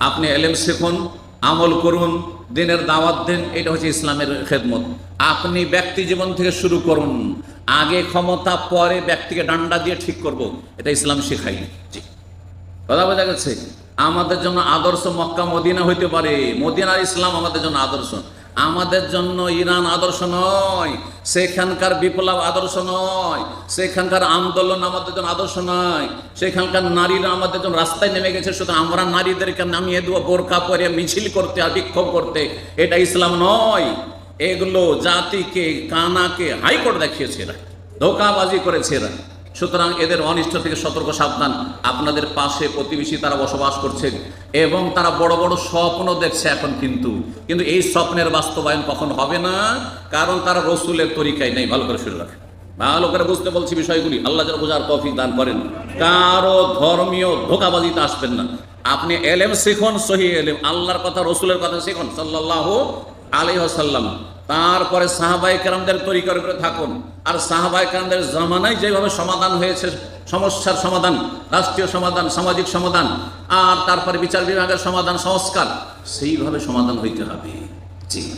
আপনি এলেম শিখুন, আমল করুন, দিনের দাওয়াত দিন, এটা হচ্ছে ইসলামের খেদমত। আপনি ব্যক্তি জীবন থেকে শুরু করুন, আগে ক্ষমতা, পরে ব্যক্তিকে ডান্ডা দিয়ে ঠিক করব, এটা ইসলাম শেখাই। কথা বোঝা গেছে? আমাদের জন্য আদর্শ মক্কা, মদিনা হইতে পারে। মদিনার ইসলাম আমাদের জন্য আদর্শ। আমাদের জন্য ইরান আদর্শ নয়, সেখানকার বিপ্লব আদর্শ নয়, সেখানকার আন্দোলন আমাদের জন্য আদর্শ নয়, সেখানকার নারীরা আমাদের জন্য রাস্তায় নেমে গেছে, শুধু আমরা নারীদেরকে নামিয়ে দেবো বোরকা পরে মিছিল করতে আর বিক্ষোভ করতে। এটা ইসলাম নয়, এগুলো জাতিকে, কানাকে হাইকোর্ট দেখিয়েছে এরা, ধোকাবাজি করেছে এরা। সুতরাং এদের অনিষ্ট থেকে সতর্ক, সাবধান। আপনাদের পাশে প্রতিবেশী তারা বসবাস করছে এবং তারা বড় বড় স্বপ্ন দেখছে এখন কিন্তু। কিন্তু এই স্বপ্নের বাস্তবায়ন কখন হবে না? কারণ তারা রসুলের তরিকায় নেই। ভালো করে শুরু রাখে ভালো করে বুঝতে বলছি বিষয়গুলি। আল্লাহ যেন বোঝার তৌফিক দান করেন। কারও ধর্মীয় ধোকাবাজিতে আসবেন না। আপনি এলেম শিখুন, সহি এলেম। আল্লাহর কথা, রসুলের কথা শিখুন। সাল্লাহ আলাইহাল্লাম তারপরে সাহাবাই কেরামদের তরিকার করে থাকুন। আর সাহাবাই কেরামদের জামানায় যেভাবে সমাধান হয়েছে, সমস্যার সমাধান, রাষ্ট্রীয় সমাধান, সামাজিক সমাধান, আর তারপরে বিচার বিভাগের সমাধান, সংস্কার, সেইভাবে সমাধান হইতে হবে। জি।